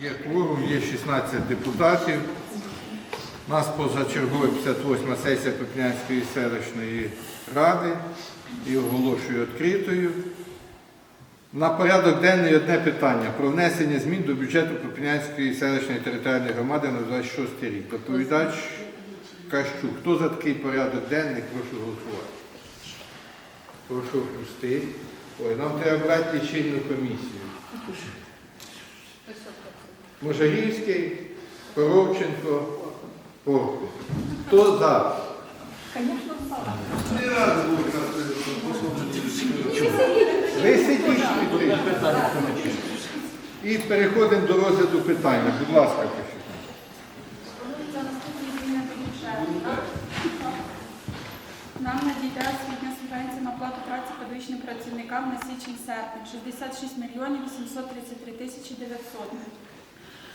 Є кворум, є 16 депутатів. У нас позачергова 58 сесія Попільнянської селищної ради і оголошую відкритою. На порядок денний одне питання про внесення змін до бюджету Попільнянської селищної територіальної громади на 26 рік. Доповідач Кащук. Хто за такий порядок денний? Прошу голосувати. Прошу впустити. Ой, нам треба брати лічильну комісію. Можарівський, Коровченко, Порку. Хто за? Ви сидіть. І переходимо до розгляду питання. Будь ласка, пишіть. Нам надійде освітня субвенція на оплату праці педагогічним працівникам на січень-серпень 66 мільйонів 833 тисячі 900.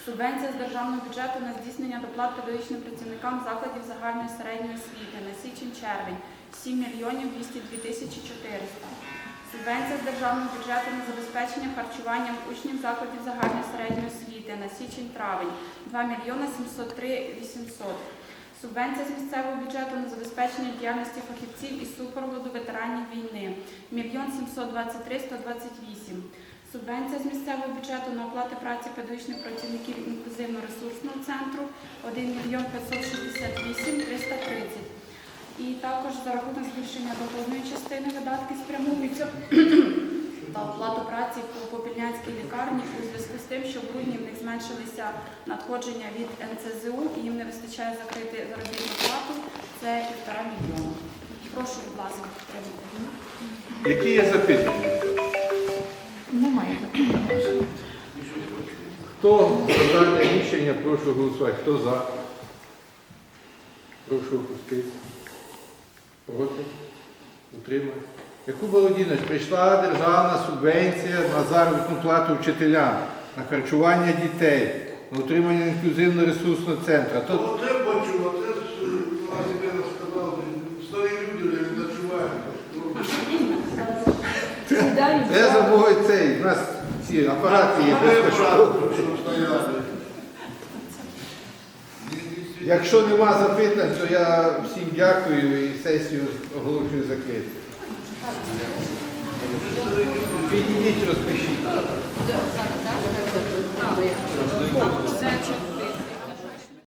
Субвенція з державного бюджету на здійснення доплат педагогічним працівникам закладів загальної середньої освіти на січень-червень 7 мільйонів 202 тисячі 400. Субвенція з державного бюджету на забезпечення харчуванням учнів закладів загальної середньої освіти на січень-травень 2 мільйони 703 800. Субвенція з місцевого бюджету на забезпечення діяльності фахівців із супроводу ветеранів війни 1 723 128. Субвенція з місцевого бюджету на оплати праці педагогічних працівників інклюзивно-ресурсного центру 1 мільйон 568 330. І також за рахунок збільшення доходної частини видатки спрямовуються та оплату праці по Попільнянській лікарні у зв'язку з тим, що в грудні в них зменшилися надходження від НЦЗУ і їм не вистачає закрити заробітну плату. Це півтора мільйона. Прошу, будь ласка, підтримати. Які є запитання? Хто за дане рішення, прошу голосувати. Хто за? Прошу опустити. Проти? Утримати. Якуб Володимирович, прийшла державна субвенція на заробітну плату вчителям, на харчування дітей, на утримання інклюзивно-ресурсного центру. То Оце бачу, оце Бена сказав, старі люди не ночувають. Де замовить цей? У нас ці апарати є. Якщо нема запитань, то я всім дякую і сесію оголошую закритою. Підійдіть, розпишіть.